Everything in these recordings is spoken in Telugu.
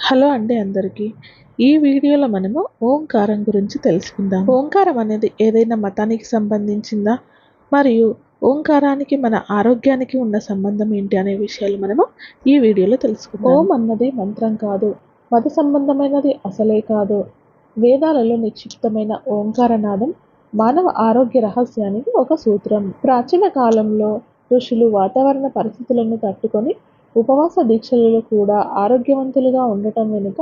హలో అండి అందరికీ. ఈ వీడియోలో మనము ఓంకారం గురించి తెలుసుకుందాం. ఓంకారం అనేది ఏదైనా మతానికి సంబంధించిందా? మరియు ఓంకారానికి మన ఆరోగ్యానికి ఉన్న సంబంధం ఏంటి అనే విషయాలు మనము ఈ వీడియోలో తెలుసుకుందాం. ఓం అన్నది మంత్రం కాదు. మత సంబంధమైనది అసలే కాదు. వేదాలలో నిక్షిప్తమైన ఓంకారనాదం మానవ ఆరోగ్య రహస్యానికి ఒక సూత్రం. ప్రాచీన కాలంలో ఋషులు వాతావరణ పరిస్థితులను తట్టుకొని ఉపవాస దీక్షలలో కూడా ఆరోగ్యవంతులుగా ఉండటం వెనుక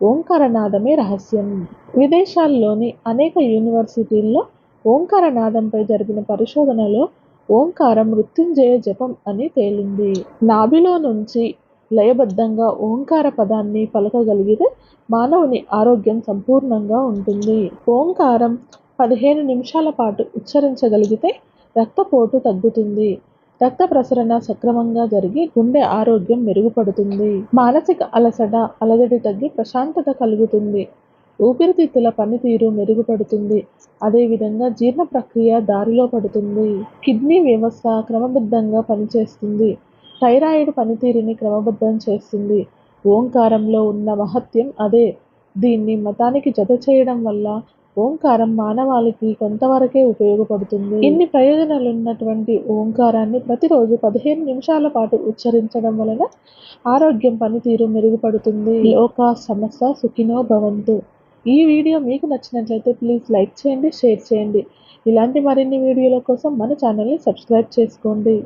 ఓంకారనాదమే రహస్యం. విదేశాల్లోని అనేక యూనివర్సిటీల్లో ఓంకారనాదంపై జరిగిన పరిశోధనలో ఓంకారం మృత్యుంజయ జపం అని తేలింది. నాభిలో నుంచి లయబద్ధంగా ఓంకార పదాన్ని పలకగలిగితే మానవుని ఆరోగ్యం సంపూర్ణంగా ఉంటుంది. ఓంకారం పదిహేను నిమిషాల పాటు ఉచ్చరించగలిగితే రక్తపోటు తగ్గుతుంది. రక్త ప్రసరణ సక్రమంగా జరిగి గుండె ఆరోగ్యం మెరుగుపడుతుంది. మానసిక అలసట అలజడి తగ్గి ప్రశాంతత కలుగుతుంది. ఊపిరితిత్తుల పనితీరు మెరుగుపడుతుంది. అదేవిధంగా జీర్ణ ప్రక్రియ దారిలో పడుతుంది. కిడ్నీ వ్యవస్థ క్రమబద్ధంగా పనిచేస్తుంది. థైరాయిడ్ పనితీరుని క్రమబద్ధం చేస్తుంది. ఓంకారంలో ఉన్న మహత్యం అదే. దీన్ని మతానికి జత చేయడం వల్ల ఓంకారం మానవాళికి కొంతవరకే ఉపయోగపడుతుంది. ఇన్ని ప్రయోజనాలున్నటువంటి ఓంకారాన్ని ప్రతిరోజు పదిహేను నిమిషాల పాటు ఉచ్చరించడం వలన ఆరోగ్యం పనితీరు మెరుగుపడుతుంది. లోక సమస్య సుఖినో భవంతు. ఈ వీడియో మీకు నచ్చినట్లయితే ప్లీజ్ లైక్ చేయండి షేర్ చేయండి. ఇలాంటి మరిన్ని వీడియోల కోసం మన ఛానల్ని సబ్స్క్రైబ్ చేసుకోండి.